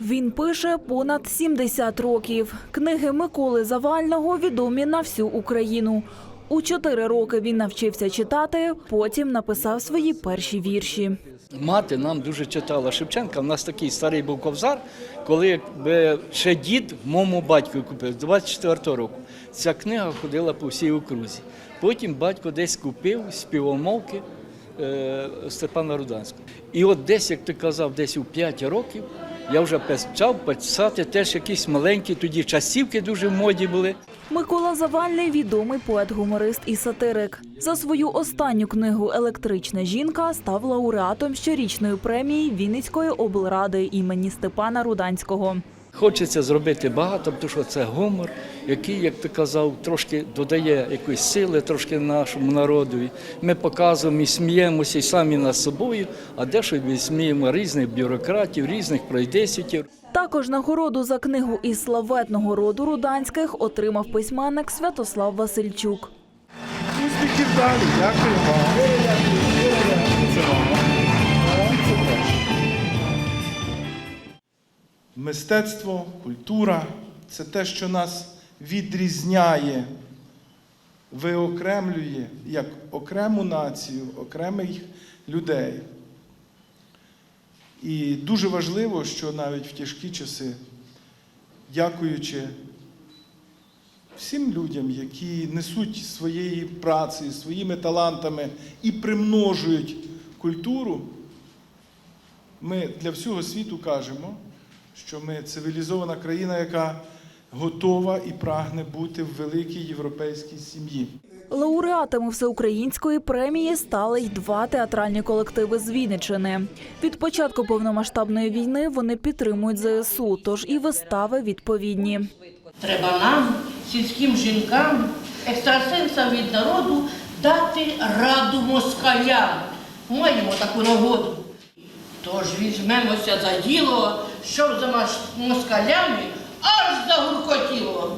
Він пише понад 70 років. Книги Миколи Завального відомі на всю Україну. У чотири роки він навчився читати, потім написав свої перші вірші. Мати нам дуже читала Шевченка. У нас такий старий був ковзар, коли ще дід моєму батьку купив з 24 року. Ця книга ходила по всій окрузі. Потім батько десь купив співомовки е, Степана Руданського. І от десь, як ти казав, десь у 5 років я вже почав писати теж якісь маленькі, тоді часівки дуже в моді були. Микола Завальний відомий поет-гуморист і сатирик. За свою останню книгу Електрична жінка став лауреатом щорічної премії Вінницької облради імені Степана Руданського. Хочеться зробити багато, тому що це гумор, який, як ти казав, трошки додає якоїсь сили трошки нашому народу. Ми показуємо і сміємося і самі над собою, а дещо сміємо різних бюрократів, різних пройдесвітів. Також нагороду за книгу із славетного роду Руданських отримав письменник Святослав Васильчук. Успіхів далі. Дякую вам. Мистецтво, культура це те, що нас відрізняє, виокремлює як окрему націю, окремих людей. І дуже важливо, що навіть в тяжкі часи, дякуючи всім людям, які несуть своєю працею, своїми талантами і примножують культуру, ми для всього світу кажемо, що ми цивілізована країна, яка готова і прагне бути в великій європейській сім'ї. Лауреатами всеукраїнської премії стали й два театральні колективи з Вінниччини. Від початку повномасштабної війни вони підтримують ЗСУ, тож і вистави відповідні. Треба нам, сільським жінкам, екстрасенсам від народу, дати раду москалям. Маємо таку нагоду. Тож візьмемося за діло, щоб за москалями аж загуркотіло.